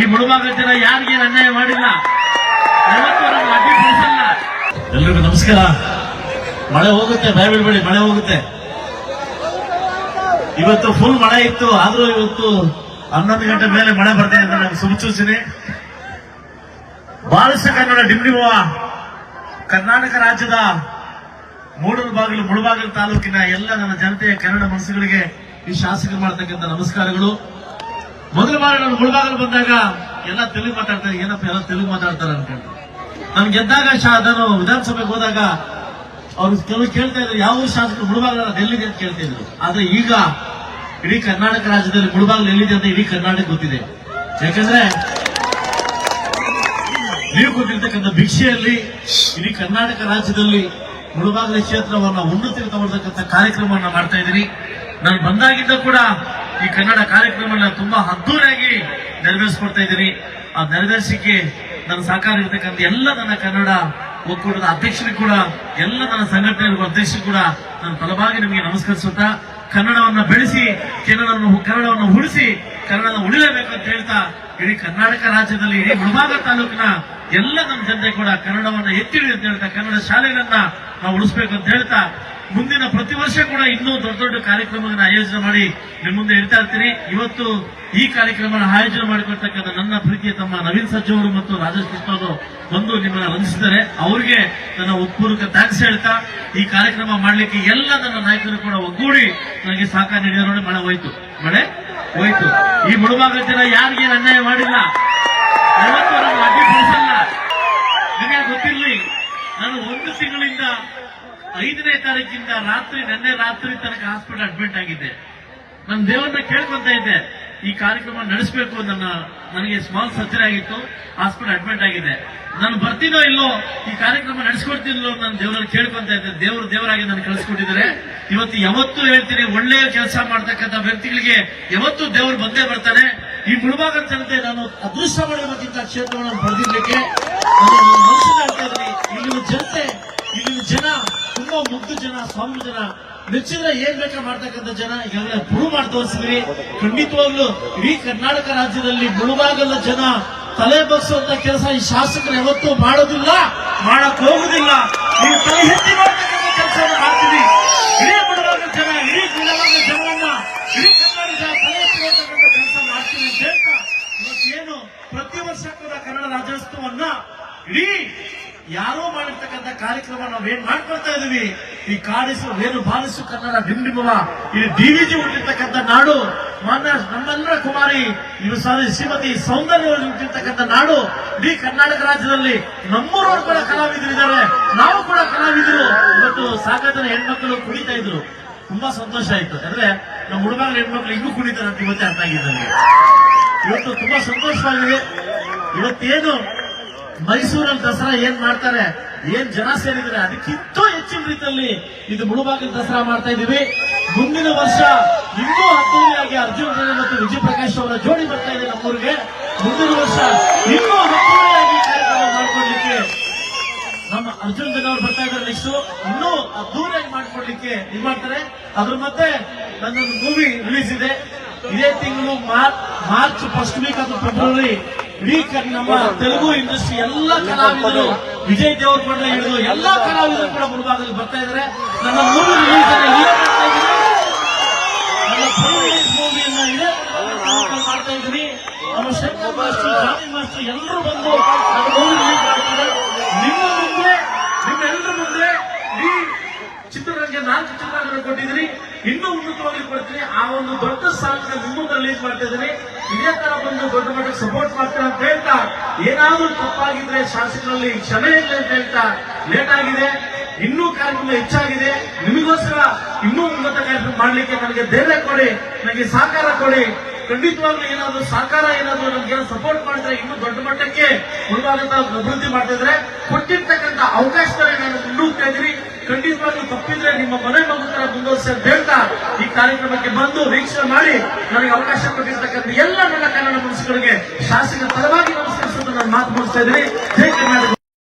ಈ ಮುಳುಬಾಗದ ಜನ ಯಾರಿಗೆ ಅನ್ಯಾಯ ಮಾಡಿಲ್ಲ? ಎಲ್ರಿಗೂ ನಮಸ್ಕಾರ. ಮಳೆ ಹೋಗುತ್ತೆ ಬಯಬಿಡ್ಬೇಡಿ ಮಳೆ ಹೋಗುತ್ತೆ. ಇವತ್ತು ಫುಲ್ ಮಳೆ ಇತ್ತು, ಆದ್ರೂ ಇವತ್ತು ಹನ್ನೊಂದು ಗಂಟೆ ಮೇಲೆ ಮಳೆ ಬರ್ತಾ ಅಂತ ನಾನು ಸೂಚಿಸಿನಿ ಬಾಲಿಸ ಕನ್ನಡ ಡಿಂಡಿವ, ಕರ್ನಾಟಕ ರಾಜ್ಯದ ಮೂಡಲು ಬಾಗಿಲು, ಮುಳುಬಾಗಿಲು ತಾಲೂಕಿನ ಎಲ್ಲ ನನ್ನ ಜನತೆಯ ಕನ್ನಡ ಮನಸ್ಸುಗಳಿಗೆ ಈ ಶಾಸಕರು ಮಾಡ್ತಕ್ಕಂಥ ನಮಸ್ಕಾರಗಳು. ಮೊದಲ ಬಾರಿ ನಾನು ಮುಳುಗಾಗಲು ಬಂದಾಗ ಎಲ್ಲ ತೆಲುಗು ಮಾತಾಡ್ತಾರೆ, ಏನಪ್ಪ ಎಲ್ಲ ತೆಲುಗು ಮಾತಾಡ್ತಾರೆ ಅನ್ಕೊಂಡು ನಾನು ಗೆದ್ದಾಗ ಶಾ, ನಾನು ವಿಧಾನಸಭೆಗೆ ಹೋದಾಗ ಅವ್ರು ಕೆಲವು ಕೇಳ್ತಾ ಇದ್ರು, ಯಾವ ಶಾಸಕ ಶಾಸಕರು ಮುಳುಬಾಗಿಲ ಎಲ್ಲಿದೆ ಅಂತ ಕೇಳ್ತಾ ಇದ್ರು. ಆದ್ರೆ ಈಗ ಇಡೀ ಕರ್ನಾಟಕ ರಾಜ್ಯದಲ್ಲಿ ಮುಳುಬಾಗಿಲು ಎಲ್ಲಿದೆ ಅಂತ ಇಡೀ ಕರ್ನಾಟಕ ಗೊತ್ತಿದೆ. ಯಾಕಂದ್ರೆ ನೀವು ಕೊಟ್ಟಿರ್ತಕ್ಕಂಥ ಭಿಕ್ಷೆಯಲ್ಲಿ ಇಡೀ ಕರ್ನಾಟಕ ರಾಜ್ಯದಲ್ಲಿ ಮುಳುಬಾಗಲ ಕ್ಷೇತ್ರವನ್ನ ಉನ್ನತಿಗೆ ತಗೊಳ್ತಕ್ಕಂಥ ಕಾರ್ಯಕ್ರಮವನ್ನ ಮಾಡ್ತಾ ಇದ್ದೀನಿ ನಾನು ಬಂದಾಗಿದ್ದ ಕೂಡ ಈ ಕನ್ನಡ ಕಾರ್ಯಕ್ರಮಗಳನ್ನ ತುಂಬಾ ಅದ್ದೂರಿಯಾಗಿ ನೆರವೇರಿಸ್ಕೊಡ್ತಾ ಇದ್ದೀನಿ. ಆ ನೆರವೇರಿಸಿಕೆ ನನ್ನ ಸಹಕಾರ ಇರ್ತಕ್ಕಂಥ ಎಲ್ಲ ನನ್ನ ಕನ್ನಡ ಒಕ್ಕೂಟದ ಅಧ್ಯಕ್ಷರು ಕೂಡ, ಎಲ್ಲ ನನ್ನ ಸಂಘಟನೆ ಅಧ್ಯಕ್ಷರು ಕೂಡ ನನ್ನ ಫಲವಾಗಿ ನಿಮಗೆ ನಮಸ್ಕರಿಸುತ್ತಾ, ಕನ್ನಡವನ್ನ ಬೆಳೆಸಿ ಕನ್ನಡವನ್ನು ಕನ್ನಡವನ್ನು ಉಳಿಸಿ ಕನ್ನಡನ ಉಳಿಲೇಬೇಕು ಅಂತ ಹೇಳ್ತಾ, ಇಡೀ ಕರ್ನಾಟಕ ರಾಜ್ಯದಲ್ಲಿ, ಇಡೀ ಮುಳಬಾಗ ತಾಲೂಕಿನ ಎಲ್ಲ ನಮ್ಮ ಜನತೆ ಕೂಡ ಕನ್ನಡವನ್ನ ಎತ್ತಿಡಿ ಅಂತ ಹೇಳ್ತಾ, ಕನ್ನಡ ಶಾಲೆಗಳನ್ನ ನಾವು ಉಳಿಸ್ಬೇಕು ಅಂತ ಹೇಳ್ತಾ ಮುಂದಿನ ಪ್ರತಿ ವರ್ಷ ಕೂಡ ಇನ್ನೂ ದೊಡ್ಡ ದೊಡ್ಡ ಕಾರ್ಯಕ್ರಮಗಳನ್ನು ಆಯೋಜನೆ ಮಾಡಿ ನಿಮ್ಮ ಮುಂದೆ ಇರ್ತಾ ಇರ್ತೀರಿ. ಇವತ್ತು ಈ ಕಾರ್ಯಕ್ರಮ ಆಯೋಜನೆ ಮಾಡಿಕೊಳ್ತಕ್ಕಂಥ ನನ್ನ ಪ್ರೀತಿಯ ತಮ್ಮ ನವೀನ್ ಸಜ್ಜು ಮತ್ತು ರಾಜೇಶ್ ಕೃಷ್ಣ ಅವರು ಬಂದು ನಿಮ್ಮನ್ನು ವಂದಿಸಿದ್ದಾರೆ. ಅವರಿಗೆ ನನ್ನ ಉತ್ಪೂರ್ವಕ ಥ್ಯಾಂಕ್ಸ್ ಹೇಳ್ತಾ, ಈ ಕಾರ್ಯಕ್ರಮ ಮಾಡಲಿಕ್ಕೆ ಎಲ್ಲ ನನ್ನ ನಾಯಕರು ಕೂಡ ಒಗ್ಗೂಡಿ ನನಗೆ ಸಹಕಾರ ನೀಡಿದ ನೋಡಿ, ಮಳೆ ಹೋಯ್ತು. ಮಳೆ ಹೋಯ್ತು. ಈ ಮುಳುಬಾಗದ ಜನ ಯಾರಿಗೆ ಅನ್ಯಾಯ ಮಾಡಿಲ್ಲ? ನಿಮಗೆ ಗೊತ್ತಿರ್ಲಿ? ನಾನು ಒಂದು ತಿಂಗಳಿಂದ ಐದನೇ ತಾರೀಕಿಂದ ರಾತ್ರಿ, ನಿನ್ನೆ ರಾತ್ರಿ ತನಕ ಹಾಸ್ಪಿಟಲ್ ಅಡ್ಮಿಟ್ ಆಗಿದ್ದೆ ನನ್ನ ದೇವರನ್ನ ಕೇಳ್ಕೊಂತ ಇದ್ದೆ. ಈ ಕಾರ್ಯಕ್ರಮ ನಡೆಸಬೇಕು ನನ್ನ ನನಗೆ ಸ್ಮಾಲ್ ಸರ್ಜರಿ ಆಗಿತ್ತು. ಹಾಸ್ಪಿಟಲ್ ಅಡ್ಮಿಟ್ ಆಗಿದೆ. ನಾನು ಬರ್ತೀನೋ ಇಲ್ಲೋ, ಈ ಕಾರ್ಯಕ್ರಮ ನಡೆಸ್ಕೊಡ್ತಿಲ್ಲೋ ನಾನು ದೇವರನ್ನ ಕೇಳ್ಕೊಂತ ಇದ್ದೆ. ದೇವರು ದೇವರಾಗಿ ನಾನು ಕಳಿಸ್ಕೊಟ್ಟಿದ್ದಾರೆ. ಇವತ್ತು ಯಾವತ್ತೂ ಹೇಳ್ತೀನಿ ಒಳ್ಳೆಯ ಕೆಲಸ ಮಾಡ್ತಕ್ಕಂಥ ವ್ಯಕ್ತಿಗಳಿಗೆ ಯಾವತ್ತೂ ದೇವರು ಬಂದೇ ಬರ್ತಾನೆ. ಈ ಮುಳುಬಾಗ ಜನತೆ ನಾನು ಅದೃಷ್ಟ ಮಾಡಿರುವಂತ ಕ್ಷೇತ್ರವನ್ನು ಪಡೆದಿರ್ಲಿಕ್ಕೆ ನಾನು ಮನಸ್ಸಿನ ಹೇಳ್ತಾ ಇದ್ದೀನಿ ಇಲ್ಲಿನ ಜನತೆ ಇಲ್ಲಿನ ಜನ ತುಂಬಾ ಮುಗ್ಧ ಜನ, ಸ್ವಾಮಿ ಜನ, ಮೆಚ್ಚಿದ್ರೆ ಏನ್ ಬೇಕಾ ಮಾಡ್ತಕ್ಕಂಥ ಜನ? ಈಗಾಗಲೇ ಬುಳು ಮಾಡಿ ತೋರಿಸಿದ್ರಿ. ಖಂಡಿತವಾಗ್ಲು ಇಡೀ ಕರ್ನಾಟಕ ರಾಜ್ಯದಲ್ಲಿ ಮುಳುಬಾಗಲ ಜನ. ತಲೆ ಬಗ್ಸುವಂತ ಕೆಲಸ ಈ ಶಾಸಕರು ಯಾವತ್ತೂ ಮಾಡೋದಿಲ್ಲ, ಮಾಡಕ್ ಹೋಗುದಿಲ್ಲ. ನೀವು ತಲೆ ಹೆಚ್ಚಿ ಮಾಡ್ತಕ್ಕಂಥ ಕೆಲಸ ಮಾಡ್ತೀವಿ ಇಡೀ ಮುಳುಬಾಗಲ ಜನ, ಇಡೀ ಮುಳುಬಾಗಲ ಜನವನ್ನ ಇಡೀ ಕರ್ನಾಟಕ ತಲೆ ಎತ್ತಿರ್ತಕ್ಕಂಥ ಕೆಲಸ ಮಾಡ್ತೀವಿ ಅಂತ ಹೇಳ್ತಾ ಇವತ್ತೇನು ಪ್ರತಿ ವರ್ಷ ಕೂಡ ಕನ್ನಡ ರಾಜ್ಯೋತ್ಸವವನ್ನ ಇಡೀ ಯಾರೋ ಮಾಡಿರ್ತಕ್ಕಂಥ ಕಾರ್ಯಕ್ರಮ ನಾವೇನ್ ಮಾಡ್ಕೊಳ್ತಾ ಇದೀವಿ ಈ ಕಾಡಿಸು, ವೇಣು ಬಾಲಿಸು, ಕನ್ನಡ ಡಿಂಡಿಮವ ಈ ಡಿವಿಜಿ ಹುಟ್ಟಿರ್ತಕ್ಕಂಥ ನಾಡು, ಮಾನ್ಯ ನಮ್ಮೆಲ್ಲರ ಕುಮಾರಿ ಇವರು ಶ್ರೀಮತಿ ಸೌಂದರ್ಯ ಹುಟ್ಟಿರ್ತಕ್ಕಂಥ ನಾಡು, ಇಡೀ ಕರ್ನಾಟಕ ರಾಜ್ಯದಲ್ಲಿ ನಮ್ಮೂರವರು ಕೂಡ ಕಲಾವಿದರಿದ್ದಾರೆ ನಾವು ಕೂಡ ಕಲಾವಿದರು. ಇವತ್ತು ಜನ ಹೆಣ್ಮಕ್ಳು ಕುಣಿತಾ ಇದ್ರು. ತುಂಬಾ ಸಂತೋಷ ಆಯ್ತು. ಅಂದ್ರೆ ನಮ್ಮ ಹುಡುಗರ ಹೆಣ್ಮಕ್ಳು ಇನ್ನೂ ಕುಣಿತಾರೆ ಅಂತ ಇವತ್ತೇ ಅರ್ಥ ಆಗಿದೆ ನನಗೆ ಇವತ್ತು ತುಂಬಾ ಸಂತೋಷವಾಗಿದೆ. ಇವತ್ತೇನು ಮೈಸೂರಲ್ಲಿ ದಸರಾ ಏನ್ ಮಾಡ್ತಾರೆ? ಏನ್ ಜನ ಸೇರಿದ್ರೆ ಅದಕ್ಕಿಂತ ಹೆಚ್ಚಿನ ರೀತಿಯಲ್ಲಿ ಇದು ಮುಳುಬಾಗಿಲು ದಸರಾ ಮಾಡ್ತಾ ಇದೀವಿ ಮುಂದಿನ ವರ್ಷ ಇನ್ನೂ ಅದ್ದೂರಿಯಾಗಿ ಅರ್ಜುನ್ ಜನ ಮತ್ತು ವಿಜಯ್ ಪ್ರಕಾಶ್ ಅವರ ಜೋಡಿ ಬರ್ತಾ ಇದೆ ನಮ್ಮೂರಿಗೆ. ಮುಂದಿನ ವರ್ಷ ಇನ್ನೂ ಅದ್ದೂರಿಯಾಗಿ ಕಾರ್ಯಕ್ರಮ ಮಾಡ್ಕೊಡ್ಲಿಕ್ಕೆ ನಮ್ಮ ಅರ್ಜುನ್ ಜನ ಅವರು ಬರ್ತಾ ಇದ್ದಾರೆ ನೆಕ್ಸ್ಟ್ ಇನ್ನೂ ಅದ್ದೂರಿಯಾಗಿ ಮಾಡ್ಕೊಡ್ಲಿಕ್ಕೆ ಇದು ಮಾಡ್ತಾರೆ. ಅದ್ರ ಮತ್ತೆ ನನ್ನೊಂದು ಮೂವಿ ರಿಲೀಸ್ ಇದೆ. ಇದೇ ತಿಂಗಳು ಮಾರ್ಚ್ ಫಸ್ಟ್ ವೀಕ್ ಅಥವಾ ಫೆಬ್ರವರಿ ಇಡೀ ನಮ್ಮ ತೆಲುಗು ಇಂಡಸ್ಟ್ರಿ ಎಲ್ಲ ಕಲಾವಿದರು ವಿಜಯ್ ದೇವರಕೊಂಡ ಹಿಡಿದು ಎಲ್ಲಾ ಕಲಾವಿದರು ಕೂಡ ಮುಳುಭಾಗದಲ್ಲಿ ಬರ್ತಾ ಇದ್ದಾರೆ. ನನ್ನ ಮೂರು ರಿಲೀಸ್ ಮೂವಿಯನ್ನ ಇದೆ. ಮಾಡ್ತಾ ಇದ್ದೀನಿ. ನಮ್ಮ ಶಂಕರ್ ಮಾಸ್ಟರ್ ಮಾಸ್ಟರ್ ಎಲ್ಲರೂ ಬಂದು ನನ್ನ ಮಾಡ್ತಾರೆ. ನಿಮ್ಮ ಮುಂದೆ, ನಿಮ್ಮೆಲ್ಲರ ಮುಂದೆ ಈ ಚಿತ್ರರಂಗ ನಾಲ್ಕು ಚಿತ್ರಗಳನ್ನು ಕೊಟ್ಟಿದ್ದೀನಿ. ಇನ್ನೂ ಉನ್ನತವಾಗಿ ಕೊಡ್ತೀನಿ. ಆ ಒಂದು ದೊಡ್ಡ ಸಾಂಗ್ ನಿಮ್ಮ ರಿಲೀಸ್ ಮಾಡ್ತಾ ಇದ್ದೀನಿ. ಇದೇ ತರ ಬಂದು ದೊಡ್ಡ ಮಟ್ಟಕ್ಕೆ ಸಪೋರ್ಟ್ ಮಾಡ್ತಾರೆ ಅಂತ ಹೇಳ್ತಾ, ಏನಾದ್ರೂ ತಪ್ಪಾಗಿದ್ರೆ ಶಾಸಕರಲ್ಲಿ ಕ್ಷಮೆ ಇಲ್ಲ ಅಂತ ಹೇಳ್ತಾ ಲೇಟ್ ಆಗಿದೆ, ಇನ್ನೂ ಕಾರ್ಯಕ್ರಮ ಹೆಚ್ಚಾಗಿದೆ, ನಿಮಗೋಸ್ಕರ ಇನ್ನೂ ಉನ್ನತ ಕಾರ್ಯಕ್ರಮ ಮಾಡ್ಲಿಕ್ಕೆ ನನಗೆ ಧೈರ್ಯ ಕೊಡಿ, ನನಗೆ ಸಹಕಾರ ಕೊಡಿ. ಖಂಡಿತವಾಗ್ಲೂ ಏನಾದ್ರೂ ಸಹಕಾರ, ಏನಾದ್ರೂ ನಮ್ಗೆ ಸಪೋರ್ಟ್ ಮಾಡಿದ್ರೆ ಇನ್ನೂ ದೊಡ್ಡ ಮಟ್ಟಕ್ಕೆ ಮುಳುಬಾಗದ ಅಭಿವೃದ್ಧಿ ಮಾಡ್ತಿದ್ರೆ ಕೊಟ್ಟಿರ್ತಕ್ಕಂಥ ಅವಕಾಶದಲ್ಲಿ ನಾನು ಮುಂದೂಗ್ತಾ ಇದ್ದೀನಿ. ಖಂಡಿತವಾಗ್ಲೂ ತಪ್ಪಿದ್ರೆ ನಿಮ್ಮ ಮನೆ ಮಗು ತರ ಮುಂದುವರಿಸಿ ಅಂತ ಹೇಳ್ತಾ ಈ ಕಾರ್ಯಕ್ರಮಕ್ಕೆ ಬಂದು ವೀಕ್ಷಣೆ ಮಾಡಿ ನನಗೆ ಅವಕಾಶ ಕೊಟ್ಟಿರ್ತಕ್ಕಂಥ ಎಲ್ಲ ನನ್ನ ಕನ್ನಡ ಮನಸ್ಸುಗಳಿಗೆ ಶಾಸಕ ಪರವಾಗಿ ನಮಸ್ಕರಿಸುವುದು ನಾನು ಮಾತು ಮುಗಿಸ್ತಾ ಇದ್ದೀನಿ. ಜೈ